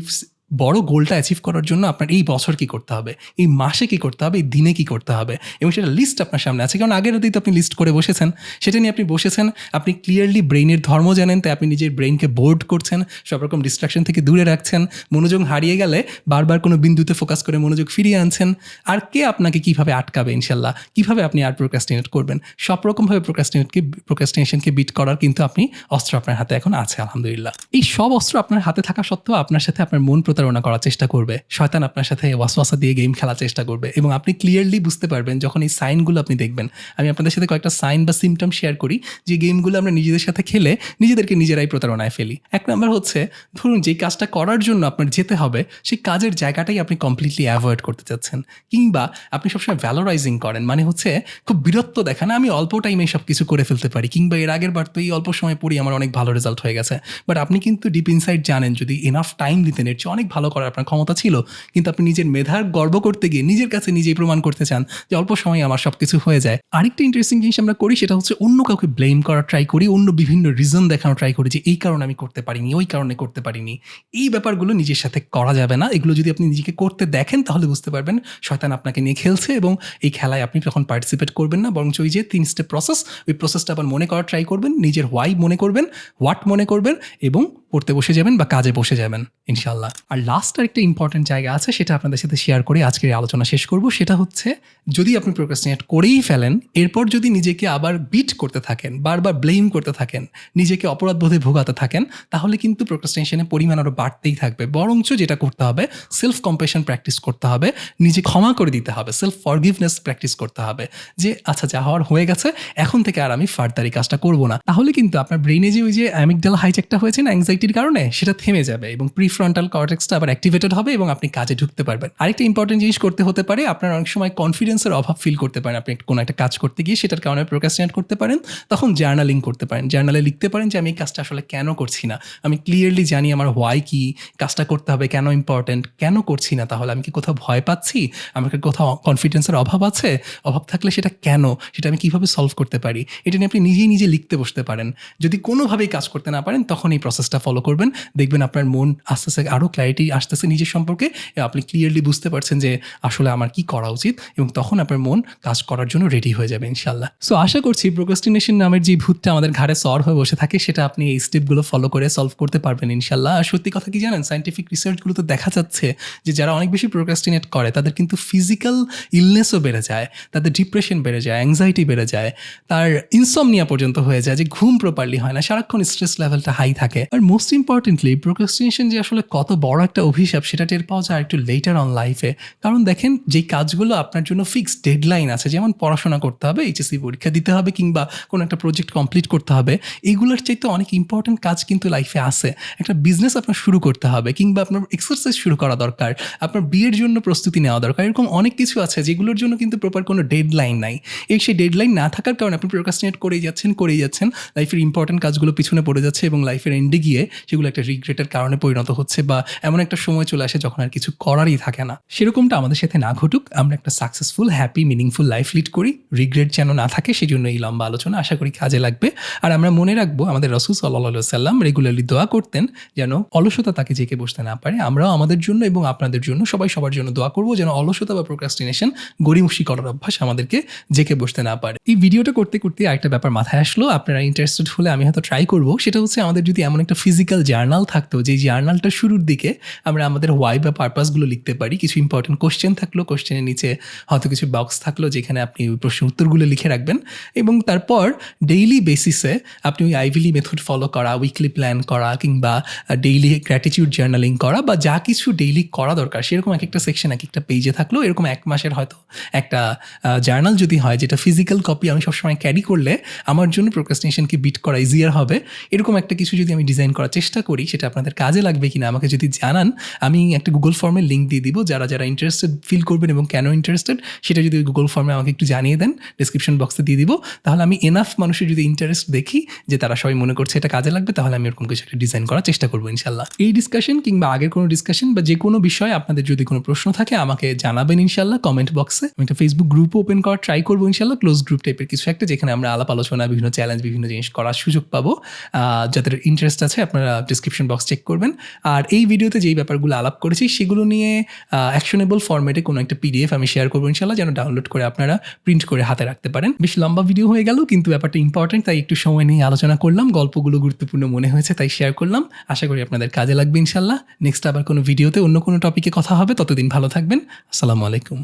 বড় গোলটা অ্যাচিভ করার জন্য আপনার এই বছর কি করতে হবে? এই মাসে কি করতে হবে? এই দিনে কি করতে হবে? এবং সেটা লিস্ট আপনার সামনে আছে। কারণ আগের রাতেই তো আপনি লিস্ট করে বসেছেন। সেটা নিয়ে আপনি বসেছেন, আপনি ক্লিয়ারলি ব্রেইনের ধর্ম জানেন, তাই আপনি নিজের ব্রেইনকে বোর্ড করছেন, সব রকম ডিস্ট্রাকশন থেকে দূরে রাখছেন। মনোযোগ হারিয়ে গেলে বারবার কোনো বিন্দুতে ফোকাস করে মনোযোগ ফিরিয়ে আনছেন। আর কে আপনাকে কীভাবে আটকাবে, ইনশাল্লাহ? কীভাবে আপনি আর প্রোক্রাস্টিনেট করবেন? সব রকমভাবে প্রোক্রাস্টিনেটকে প্রোক্রাস্টিনেশনকে বিট করার কিন্তু আপনি অস্ত্র আপনার হাতে এখন আছে, আলহামদুলিল্লাহ। এই সব অস্ত্র আপনার হাতে থাকা সত্ত্বেও আপনার সাথে আপনার মন প্রতারণা করার চেষ্টা করবে, শয়তান আপনার সাথে ওয়াসওয়াসা দিয়ে গেম খেলার চেষ্টা করবে এবং আপনি ক্লিয়ারলি বুঝতে পারবেন যখন এই সাইনগুলো আপনি দেখবেন। আমি আপনাদের সাথে কয়েকটা সাইন বা সিমটম শেয়ার করি যে গেমগুলো আমরা নিজেদের সাথে খেলে নিজেদেরকে নিজেরাই প্রতারণায় ফেলি। এক নম্বর হচ্ছে, ধরুন যেই কাজটা করার জন্য আপনার যেতে হবে, সেই কাজের জায়গাটাই আপনি কমপ্লিটলি অ্যাভয়েড করতে চাচ্ছেন। কিংবা আপনি সবসময় ভ্যালোরাইজিং করেন মানে হচ্ছে খুব বীরত্ব দেখান, আমি অল্প টাইমে সব কিছু করে ফেলতে পারি, কিংবা এর আগের বার তো এই অল্প সময় পড়ি আমার অনেক ভালো রেজাল্ট হয়ে গেছে। বাট আপনি কিন্তু ডিপ ইনসাইড জানেন যদি এনাফ টাইম দিতেন, এর চেয়ে অনেক ভালো করার আপনার ক্ষমতা ছিল, কিন্তু আপনি নিজের মেধার গর্ব করতে গিয়ে নিজের কাছে নিজেই প্রমাণ করতে চান যে অল্প সময়ে আমার সব কিছু হয়ে যায়। আরেকটা ইন্টারেস্টিং জিনিস আমরা করি সেটা হচ্ছে অন্য কাউকে ব্লেম করার ট্রাই করি, অন্য বিভিন্ন রিজন দেখানো ট্রাই করি যে এই কারণে আমি করতে পারিনি, ওই কারণে করতে পারিনি। এই ব্যাপারগুলো নিজের সাথে করা যাবে না। এগুলো যদি আপনি নিজেকে করতে দেখেন তাহলে বুঝতে পারবেন শয়তান আপনাকে নিয়ে খেলছে এবং এই খেলায় আপনি তখন পার্টিসিপেট করবেন না, বরঞ্চ ওই যে তিন স্টেপ প্রসেস ওই প্রসেসটা আবার মনে করার ট্রাই করবেন, নিজের হোয়াই মনে করবেন হোয়াট মনে করবেন এবং পড়তে বসে যাবেন বা কাজে বসে যাবেন ইনশাল্লাহ আর লাস্ট আর একটা ইম্পর্টেন্ট জায়গা আছে, সেটা আপনাদের সাথে শেয়ার করে আজকের আলোচনা শেষ করব। সেটা হচ্ছে, যদি আপনি প্রোক্রাস্টিনেট করেই ফেলেন, এরপর যদি নিজেকে আবার বিট করতে থাকেন, বারবার ব্লেম করতে থাকেন, নিজেকে অপরাধ বোধে ভোগাতে থাকেন, তাহলে কিন্তু প্রোক্রাস্টিনেশনের পরিমাণ আরও বাড়তেই থাকবে। বরঞ্চ যেটা করতে হবে সেলফ কম্পেশন প্র্যাকটিস করতে হবে, নিজে ক্ষমা করে দিতে হবে সেলফ ফরগিভনেস প্র্যাকটিস করতে হবে। যে আচ্ছা যা হওয়ার হয়ে গেছে, এখন থেকে আর আমি ফার্দার এই কাজটা করব না। তাহলে কিন্তু আপনার ব্রেনে যে ওই যে অ্যামিকডাল হাইজ্যাকটা হয়েছে না অ্যাংজাইটির কারণে সেটা থেমে যাবে এবং প্রিফ্রন্টাল কর্টেক্সটা আবার অ্যাক্টিভেটেড হবে এবং আপনি কাজে ঢুকতে পারবেন। আরেকটা ইম্পর্টেন্ট জিনিস করতে হতে পারে, আপনার অনেক সময় কনফিডেন্সের অভাব ফিল করতে পারেন। আপনি কোনো একটা কাজ করতে গিয়ে সেটার কারণে প্রোকাস্টিনেট করতে পারেন, তখন জার্নালিং করতে পারেন। জার্নালে লিখতে পারেন যে, আমি এই কাজটা আসলে কেন করছি না? আমি ক্লিয়ারলি জানি আমার হোয়াই কি, কাজটা করতে হবে কেন ইম্পর্টেন্ট কেন করছি না তাহলে? আমি কি কোথাও ভয় পাচ্ছি? আমার কোথাও কনফিডেন্সের অভাব আছে? অভাব থাকলে সেটা কেন? সেটা আমি কীভাবে সলভ করতে পারি? এটা নিয়ে আপনি নিজেই নিজে লিখতে বসতে পারেন। যদি কোনোভাবেই কাজ করতে না পারেন, তখন এই প্রসেসটা ফলো ফলো করবেন। দেখবেন আপনার মন আস্তে আস্তে আরও ক্ল্যারিটি আসতেছে নিজের সম্পর্কে। আপনি ক্লিয়ারলি বুঝতে পারছেন যে আসলে আমার কি করা উচিত এবং তখন আপনার মন কাজ করার জন্য রেডি হয়ে যাবে ইনশাল্লাহ সো আশা করছি প্রোকাস্টিনেশন নামের যে ভূতটা আমাদের ঘাড়ে সর হয়ে বসে থাকে, সেটা আপনি এই স্টেপগুলো ফলো করে সলভ করতে পারবেন ইনশাল্লাহ আর সত্যি কথা কি জানেন? সাইন্টিফিক রিসার্চগুলো তো দেখা যাচ্ছে যে যারা অনেক বেশি প্রোকাস্টিনেট করে, তাদের কিন্তু ফিজিক্যাল ইলনেসও বেড়ে যায়, তাদের ডিপ্রেশন বেড়ে যায় অ্যাংজাইটি বেড়ে যায়, তার ইনসমনিয়া পর্যন্ত হয়ে যায়, যে ঘুম প্রপারলি হয় না, সারাক্ষণ স্ট্রেস লেভেলটা হাই থাকে। আর মোস্ট ইম্পর্টেন্টলি প্রোকাস্টিনেশন যে আসলে কত বড় একটা অভিশাপ, সেটা টের পাওয়া যায় একটু লেটার অন লাইফে কারণ দেখেন, যেই কাজগুলো আপনার জন্য ফিক্সড ডেডলাইন আছে, যেমন পড়াশোনা করতে হবে এইচএসসি পরীক্ষা দিতে হবে কিংবা কোনো একটা প্রজেক্ট কমপ্লিট করতে হবে এইগুলোর চাইতে অনেক ইম্পর্টেন্ট কাজ কিন্তু লাইফে আছে। একটা বিজনেস আপনার শুরু করতে হবে কিংবা আপনার এক্সারসাইজ শুরু করা দরকার, আপনার বিয়ের জন্য প্রস্তুতি নেওয়া দরকার, এরকম অনেক কিছু আছে যেগুলোর জন্য কিন্তু প্রপার কোনো ডেডলাইন নাই। এই সেই ডেডলাইন না থাকার কারণে আপনি প্রোকাস্টিনেট করেই যাচ্ছেন করেই যাচ্ছেন লাইফের ইম্পর্টেন্ট কাজগুলো পিছনে পড়ে যাচ্ছে এবং লাইফের এন্ডে গিয়ে সেগুলো একটা রিগ্রেটের কারণে পরিণত হচ্ছে বা এমন একটা সময় চলে আসে যখন আর কিছু করারই থাকে না। সেরকমটা আমাদের সাথে না ঘটুক, আমরা একটা successful happy meaningful life lead করি। রিগ্রেট যেন না থাকে সেই জন্য এই লম্বা আলোচনা আশা করি কাজে লাগবে। আর আমরা মনে রাখব, আমাদের রসুল সাল্লাহ সাল্লাম রেগুলারলি দোয়া করতেন যেন অলসতা তাকে জেকে বসতে না পারে। আমরাও আমাদের জন্য এবং আপনাদের জন্য, সবাই সবার জন্য দোয়া করব যেন অলসতা বা প্রোক্রাস্টিনেশন গড়িমসি করার অভ্যাস আমাদেরকে জেকে বসতে না পারে। এই ভিডিওটা করতে করতে একটা ব্যাপার মাথায় আসলো। আপনারা ইন্টারেস্টেড হলে আমি হয়তো ট্রাই করব। সেটা হচ্ছে আমাদের যদি এমন একটা ফিজিক্যাল জার্নাল থাকতো, যে জার্নালটা শুরুর দিকে আমরা আমাদের ওয়াই বা পারপাসগুলো লিখতে পারি। কিছু ইম্পর্টেন্ট কোশ্চেন থাকল কোশ্চেনের নিচে হয়তো কিছু বক্স থাকল, যেখানে আপনি ওই প্রশ্নের উত্তরগুলো লিখে রাখবেন। এবং তারপর ডেইলি বেসিসে আপনি ওই আইভিলি মেথড ফলো করা উইকলি প্ল্যান করা, কিংবা ডেইলি গ্র্যাটিটিউড জার্নালিং করা, বা যা কিছু ডেইলি করা দরকার, সেরকম এক একটা সেকশন এক একটা পেজে থাকল। এরকম এক মাসের হয়তো একটা জার্নাল যদি হয়, যেটা ফিজিক্যাল কপি আমি সবসময় ক্যারি করলে আমার জন্য প্রোক্রাস্টিনেশনকে বিট করা ইজিয়ার হবে? এরকম একটা কিছু যদি আমি ডিজাইন করার চেষ্টা করি, সেটা আপনাদের কাজে লাগবে কিনা আমাকে যদি জানান, আমি একটা গুগল ফর্মের লিঙ্ক দিয়ে দিব, যারা যারা ইন্টারেস্টেড ফিল করবেন এবং কেন ইন্টারেস্টেড সেটা যদি গুগল ফর্মে আমাকে একটু জানিয়ে দেন ডিসক্রিপশন বক্সে দিয়ে দিব, তাহলে আমি এনাফ মানুষের যদি ইন্টারেস্ট দেখি যে তারা সবাই মনে করছে এটা কাজে লাগবে, তাহলে আমি এরকম কিছু একটা ডিজাইন করার চেষ্টা করব ইনশাল্লাহ। এই ডিসকাশন কিংবা আগের কোনো ডিসকাশন বা যে কোনো বিষয়ে আপনাদের যদি কোনো প্রশ্ন থাকে, আমাকে জানাবেন ইনশাল্লাহ কমেন্ট বক্সে আমি একটা ফেসবুক গ্রুপ ওপেন করার ট্রাই করব ইনশাল্লাহ ক্লোজ গ্রুপ টাইপের কিছু একটা, যেখানে আমরা আলাপ আলোচনা বিভিন্ন চ্যালেঞ্জ বিভিন্ন জিনিস করার সুযোগ পাবো যাদের ইন্টারেস্ট আছে আপনারা ডিসক্রিপশন বক্স চেক করবেন। আর এই ভিডিওতে যেই ব্যাপারগুলো আলাপ করেছি, সেগুলো নিয়ে অ্যাকশনেবল ফরম্যাটে কোনো একটা পিডিএফ আমি শেয়ার করব ইনশাল্লাহ যেন ডাউনলোড করে আপনারা প্রিন্ট করে হাতে রাখতে পারেন। বেশ লম্বা ভিডিও হয়ে গেল, কিন্তু ব্যাপারটা ইম্পর্টেন্ট তাই একটু সময় নিয়ে আলোচনা করলাম। গল্পগুলো গুরুত্বপূর্ণ মনে হয়েছে, তাই শেয়ার করলাম। আশা করি আপনাদের কাজে লাগবে ইনশাল্লাহ নেক্সট আবার কোনো ভিডিওতে অন্য কোনো টপিকে কথা হবে, ততদিন ভালো থাকবেন। আসসালামু আলাইকুম।